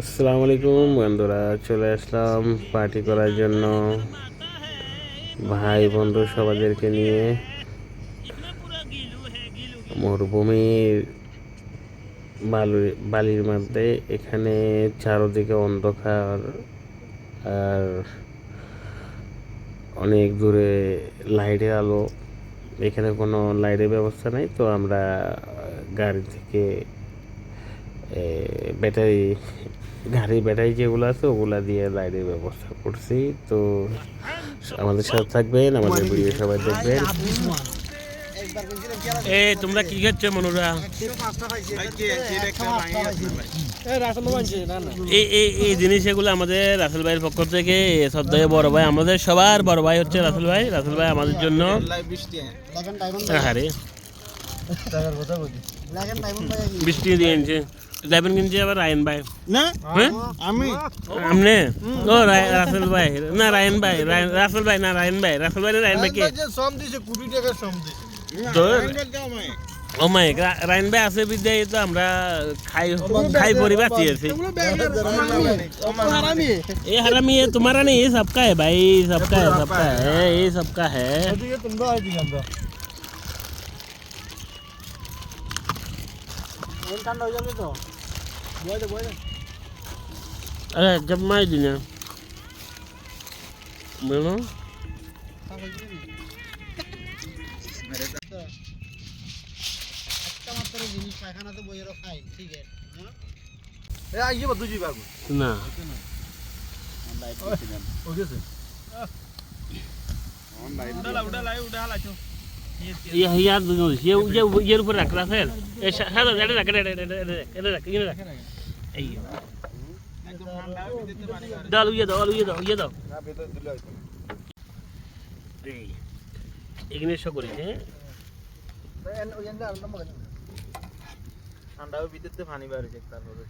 আসসালামু আলাইকুম বন্ধুরা, চলে আসলাম পার্টি করার জন্য। ভাই, বন্ধু সবাইদেরকে নিয়ে মরুভূমির বালু বালির মধ্যে। এখানে চারদিকে অন্ধকার আর অনেক দূরে লাইটের আলো। এখানে কোনো লাইটের ব্যবস্থা নাই, তো আমরা গাড়ি থেকে ব্যাটারি গাড়ি, ব্যাটারি যেগুলো আছে, ওগুলা দিয়ে লাইটের ব্যবস্থা করছি। তো আমাদের সাথে থাকবেন, আমাদের ভিডিও সবাই দেখবেন। এ, তোমরা কি খাচ্ছ, মনুরা? এই জিনিস এগুলো আমাদের রাসেল ভাইয়ের পক্ষ থেকে শ্রদ্ধেয় বড় ভাই, আমাদের সবার বড় ভাই হচ্ছে রাসেল ভাই। রাসেল ভাই আমাদের জন্য হারে বৃষ্টি দিয়েছে যাবেন কিনছে আবার রায়ন ভাই না হ্যাঁ আমি আমনে ও রায়- রাসেল ভাই না রায়ন ভাই রায়ন- রাসেল ভাই না রায়ন ভাই রাসেল ভাই না রায়ন ভাই কে যে সম দিছে কোটি টাকা সম দিছে তো কামাই ও মাই রায়ন ভাই আছে বিদ্যায় তো আমরা খাই খাই পরিবার চেয়েছি ये हरामी है तुम्हारा नहीं ये सबका है भाई सबका है सबका है ये सबका है কান্ড হয়ে যাবে তো বয়ে দে বয়ে দে আরে জব মাই দিন বলো না উঠা লাই উঠা হালাইছো ইয়ের উপরে রাখ রাফেল হ্যাঁ দাদা এটা রাখ এটা এটা রাখ এটা রাখ এই ডাল উইয়ে দাও উইয়ে দাও উইয়ে দাও এই এখানে সব করি হ্যাঁ ঠান্ডাও ভিতরতে পানি বার হয়েছে তারপরে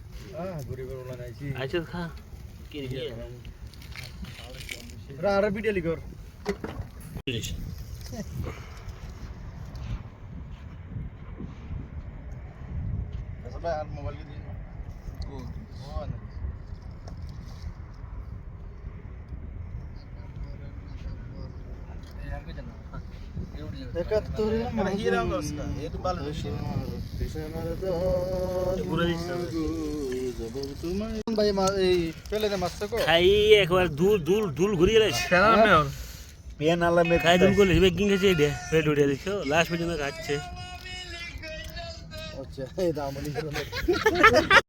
আচ্ছা খা কি রা আর ভিডিও লিখর দুল দুল দুল ঘুরিয়ে গেছে পেন আলা খাই দুল করে বেকিং খেয়েছে এটা পেট উঠে দেখছ লাস্ট পর্যন্ত খাচ্ছে আচ্ছা এই দামনি